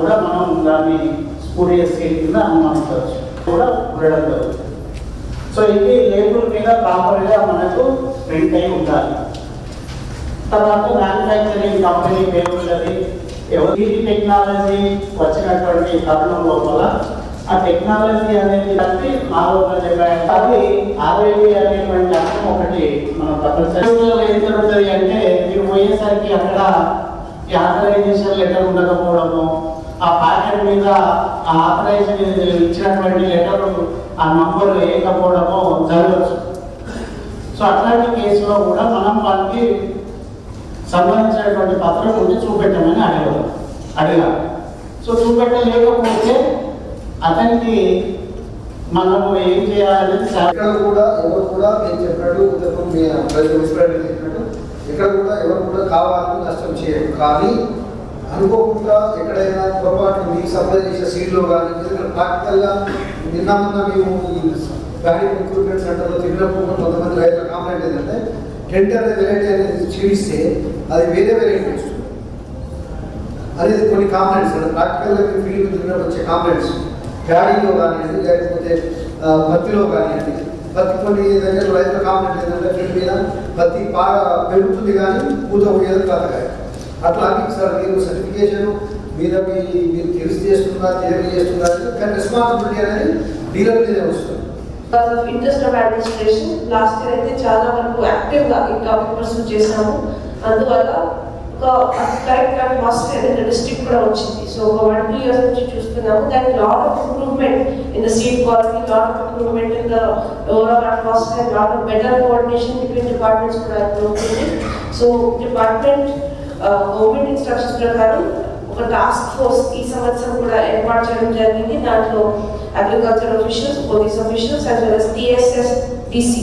కూడా మనం దాన్ని కింద అనుమానించవచ్చు కూడా ఉండడం జరుగుతుంది. సో ఇది లేబుల్ మీద ప్రాపర్గా మనకు ప్రింట్ అయి ఉండాలి. తర్వాత మ్యానుఫ్యాక్చరింగ్ కంపెనీ పేరు ఉన్నది. ఎవరి టెక్నాలజీ వచ్చినటువంటి తరుణం లోపల ఆ టెక్నాలజీ అనేది బట్టి ఆలోచన చెప్పారు అది ఆర్ఐబి అనేటువంటి అర్థం ఒకటి మనం తప్పనిసరిగా ఏం జరుగుతుంది అంటే మీరు పోయేసరికి అక్కడ ఈ ఆథరైజేషన్ లెటర్ ఉండకపోవడము ఆ ప్యాకెట్ మీద ఆ ఆథరైజేషన్ ఇచ్చినటువంటి లెటర్ ఆ నంబర్ వేయకపోవడము జరగచ్చు. సో అట్లాంటి కేసులో కూడా మనం వాళ్ళకి సంబంధించినటువంటి పత్రం ఉండి చూపెట్టమని అడిగారు సో సో చూపెట్టలేకపోతే అతనికి మనము ఏం చేయాలని ఇక్కడ కూడా ఎవరు కూడా నేను చెప్పినట్టు ఇంతకు మీ ప్రిన్సిపల్ చెప్పినట్టు ఎక్కడ కూడా ఎవరు కూడా కావాలని నష్టం చేయరు. కానీ అనుకోకుండా ఎక్కడైనా పొరపాటు మీకు సప్లై చేసే సీట్లో కానీ ప్రాక్టికల్గా నిన్న మొన్న మేము ఈ బ్యాంక్ రిక్రూట్మెంట్ సెంటర్లో తిరిగినప్పుడు కొంతమంది రైతుల కాంప్లైంట్ ఏంటంటే టెండర్ వెరైటీ అనేది చీడిస్తే అది వేరే వెరైటీ వస్తుంది. అనేది కొన్ని కాంప్లైంట్స్ ప్రాక్టికల్గా మీరు ఫీల్డ్ తిరిగినప్పుడు వచ్చే కాంప్లైంట్స్ ప్యాడీలో కానివ్వండి లేకపోతే పత్తిలో కానివ్వండి పత్తి కొన్ని దగ్గర రైతుల కాంప్లైంట్ ఏంటంటే ఫీల్డ్ మీద పత్తి బాగా పెరుగుతుంది కానీ పూత పోయేది కాదు అట్లా అని సార్ మీరు సర్టిఫికేషన్ మీద మీ మీరు తెలిసి చేస్తున్నారు తెలియక చేస్తున్నారు కానీ రెస్పాన్సిబిలిటీ అనేది డీలర్ మీదే వస్తుంది. Interest of administration last year అయితే చాలా వరకు యాక్టివ్గా ఈ టాపిక్ పర్సూ చేసాము అందువల్ల ఒక correct atmosphere in the district కూడా వచ్చింది. సో ఒక వన్ టూ ఇయర్స్ నుంచి చూస్తున్నాము. దాని lot of improvement in the seed quality lot of improvement in the overall atmosphere lot of better coordination between departments కూడా అవుతుంది సో డిపార్ట్మెంట్ గవర్నమెంట్ ఇన్స్ట్రక్షన్స్ ప్రకారం ఒక టాస్క్ ఫోర్స్ ఈ సంవత్సరం కూడా ఏర్పాటు చేయడం జరిగింది. దాంట్లో agriculture officials police officials as well S TSS DC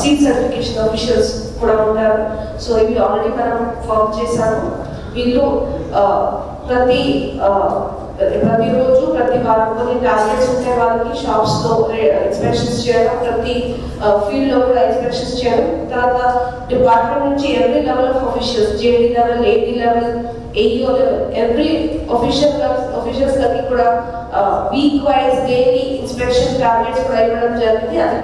seed certification officials కూడా ఉంటారు. సో ఇవి ఆల్రెడీ మనం ఫామ్ చేశాము. వీళ్ళు ప్రతి ప్రతిరోజు ప్రతి వారం కొన్ని టార్గెట్స్ ఉంటే వాళ్ళకి షాప్స్లో ఇన్స్పెక్షన్స్ చేయడం ప్రతి ఫీల్డ్లో కూడా ఇన్స్పెక్షన్స్ చేయడం. తర్వాత డిపార్ట్మెంట్ నుంచి every level of officials JD level AD level AEO level every official officials లకి కూడా week wise daily inspection targets కూడా ఇవ్వడం జరిగింది. అది